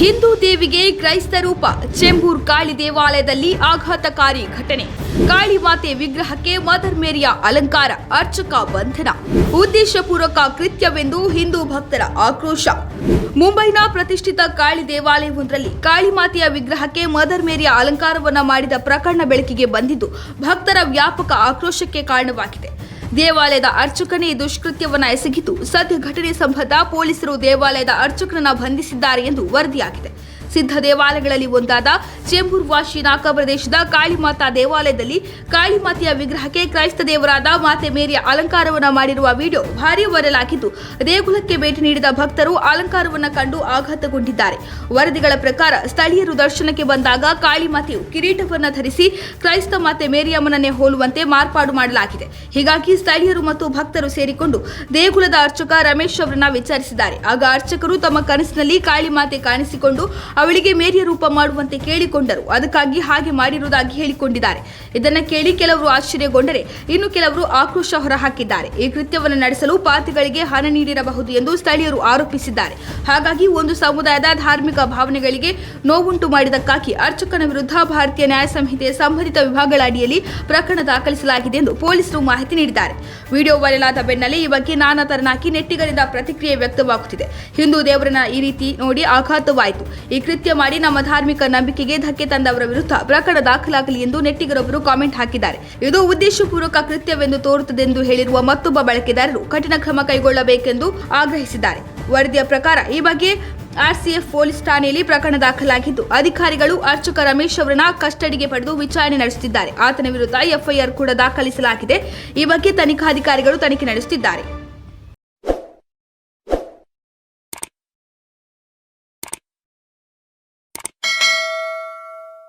ಹಿಂದೂ ದೇವಿಗೆ ಕ್ರೈಸ್ತ ರೂಪ, ಚೆಂಬೂರ್ ಕಾಳಿ ದೇವಾಲಯದಲ್ಲಿ ಆಘಾತಕಾರಿ ಘಟನೆ. ಕಾಳಿ ಮಾತೆ ವಿಗ್ರಹಕ್ಕೆ ಮದರ್ ಮೇರಿಯ ಅಲಂಕಾರ, ಅರ್ಚಕ ಬಂಧನ. ಉದ್ದೇಶಪೂರ್ವಕ ಕೃತ್ಯವೆಂದು ಹಿಂದೂ ಭಕ್ತರ ಆಕ್ರೋಶ. ಮುಂಬೈನ ಪ್ರತಿಷ್ಠಿತ ಕಾಳಿ ದೇವಾಲಯವೊಂದರಲ್ಲಿ ಕಾಳಿ ಮಾತೆಯ ವಿಗ್ರಹಕ್ಕೆ ಮದರ್ ಮೇರಿಯ ಅಲಂಕಾರವನ್ನ ಮಾಡಿದ ಪ್ರಕರಣ ಬೆಳಕಿಗೆ ಬಂದಿದ್ದು, ಭಕ್ತರ ವ್ಯಾಪಕ ಆಕ್ರೋಶಕ್ಕೆ ಕಾರಣವಾಗಿದೆ. ದೇವಾಲಯದ ಅರ್ಚಕನೇ ದುಷ್ಕೃತ್ಯವನ್ನು ಎಸಗಿದ್ದು ಸದ್ಯ ಘಟನೆ ಸಂಬಂಧ ಪೊಲೀಸರು ದೇವಾಲಯದ ಅರ್ಚಕನನ್ನ ಬಂಧಿಸಿದ್ದಾರೆ ಎಂದು ವರದಿಯಾಗಿದೆ. ಸಿದ್ಧ ದೇವಾಲಯಗಳಲ್ಲಿ ಒಂದಾದ ಚೇಂಬೂರ್ ವಾಶಿ ನಾಕಾ ಪ್ರದೇಶದ ಕಾಳಿಮಾತಾ ದೇವಾಲಯದಲ್ಲಿ ಕಾಳಿಮಾತೆಯ ವಿಗ್ರಹಕ್ಕೆ ಕ್ರೈಸ್ತ ದೇವರಾದ ಮಾತೆ ಮೇರಿಯ ಅಲಂಕಾರವನ್ನು ಮಾಡಿರುವ ವಿಡಿಯೋ ಭಾರೀ ವೈರಲ್ ಆಗಿದ್ದು, ದೇಗುಲಕ್ಕೆ ಭೇಟಿ ನೀಡಿದ ಭಕ್ತರು ಅಲಂಕಾರವನ್ನು ಕಂಡು ಆಘಾತಗೊಂಡಿದ್ದಾರೆ. ವರದಿಗಳ ಪ್ರಕಾರ ಸ್ಥಳೀಯರು ದರ್ಶನಕ್ಕೆ ಬಂದಾಗ ಕಾಳಿಮಾತೆಯು ಕಿರೀಟವನ್ನು ಧರಿಸಿ ಕ್ರೈಸ್ತ ಮಾತೆ ಮೇರಿಯಮ್ಮನನ್ನೇ ಹೋಲುವಂತೆ ಮಾರ್ಪಾಡು ಮಾಡಲಾಗಿದೆ. ಹೀಗಾಗಿ ಸ್ಥಳೀಯರು ಮತ್ತು ಭಕ್ತರು ಸೇರಿಕೊಂಡು ದೇಗುಲದ ಅರ್ಚಕ ರಮೇಶ್ ಅವರನ್ನ ವಿಚಾರಿಸಿದ್ದಾರೆ. ಆಗ ಅರ್ಚಕರು ತಮ್ಮ ಕನಸಿನಲ್ಲಿ ಕಾಳಿಮಾತೆ ಕಾಣಿಸಿಕೊಂಡು ಅವಳಿಗೆ ಮೇರಿಯ ರೂಪ ಮಾಡುವಂತೆ ಕೇಳಿಕೊಂಡರು. ಅದಕ್ಕಾಗಿ ಹಾಗೆ ಮಾಡಿರುವುದಾಗಿ ಹೇಳಿಕೊಂಡಿದ್ದಾರೆ. ಇದನ್ನ ಕೇಳಿ ಕೆಲವರು ಆಶ್ಚರ್ಯಗೊಂಡರೆ ಇನ್ನು ಕೆಲವರು ಆಕ್ರೋಶ ಹೊರಹಾಕಿದ್ದಾರೆ. ಈ ಕೃತ್ಯವನ್ನು ನಡೆಸಲು ಪಾತಿಗಳಿಗೆ ಹಣ ನೀಡಿರಬಹುದು ಎಂದು ಸ್ಥಳೀಯರು ಆರೋಪಿಸಿದ್ದಾರೆ. ಹಾಗಾಗಿ ಒಂದು ಸಮುದಾಯದ ಧಾರ್ಮಿಕ ಭಾವನೆಗಳಿಗೆ ನೋವುಂಟು ಮಾಡಿದಕ್ಕಾಗಿ ಅರ್ಚಕನ ವಿರುದ್ಧ ಭಾರತೀಯ ನ್ಯಾಯ ಸಂಹಿತೆ ಸಂಬಂಧಿತ ವಿಭಾಗಗಳ ಅಡಿಯಲ್ಲಿ ಪ್ರಕರಣ ದಾಖಲಿಸಲಾಗಿದೆ ಎಂದು ಪೊಲೀಸರು ಮಾಹಿತಿ ನೀಡಿದ್ದಾರೆ. ವಿಡಿಯೋ ವೈರಲ್ ಆದ ಬೆನ್ನಲ್ಲೇ ಈ ಬಗ್ಗೆ ನಾನಾ ತರನಾಗಿ ನೆಟ್ಟಿಗರಿಂದ ಪ್ರತಿಕ್ರಿಯೆ ವ್ಯಕ್ತವಾಗುತ್ತಿದೆ. ಹಿಂದೂ ದೇವರನ್ನ ಈ ರೀತಿ ನೋಡಿ ಆಘಾತವಾಯಿತು. ಈ ಕೃತ್ಯ ಮಾಡಿ ನಮ್ಮ ಧಾರ್ಮಿಕ ನಂಬಿಕೆಗೆ ಧಕ್ಕೆ ತಂದವರ ವಿರುದ್ಧ ಪ್ರಕರಣ ದಾಖಲಾಗಲಿ ಎಂದು ನೆಟ್ಟಿಗರೊಬ್ಬರು ಕಾಮೆಂಟ್ ಹಾಕಿದ್ದಾರೆ. ಇದು ಉದ್ದೇಶಪೂರ್ವಕ ಕೃತ್ಯವೆಂದು ತೋರುತ್ತದೆಂದು ಹೇಳಿರುವ ಮತ್ತೊಬ್ಬ ಬಳಕೆದಾರರು ಕಠಿಣ ಕ್ರಮ ಕೈಗೊಳ್ಳಬೇಕೆಂದು ಆಗ್ರಹಿಸಿದ್ದಾರೆ. ವರದಿಯ ಪ್ರಕಾರ ಈ ಬಗ್ಗೆ ಆರ್ಸಿಎಫ್ ಪೊಲೀಸ್ ಠಾಣೆಯಲ್ಲಿ ಪ್ರಕರಣ ದಾಖಲಾಗಿದ್ದು, ಅಧಿಕಾರಿಗಳು ಅರ್ಚಕ ರಮೇಶ್ ಅವರನ್ನ ಕಸ್ಟಡಿಗೆ ಪಡೆದು ವಿಚಾರಣೆ ನಡೆಸುತ್ತಿದ್ದಾರೆ. ಆತನ ವಿರುದ್ಧ ಎಫ್ಐಆರ್ ಕೂಡ ದಾಖಲಿಸಲಾಗಿದೆ. ಈ ಬಗ್ಗೆ ತನಿಖಾಧಿಕಾರಿಗಳು ತನಿಖೆ ನಡೆಸುತ್ತಿದ್ದಾರೆ.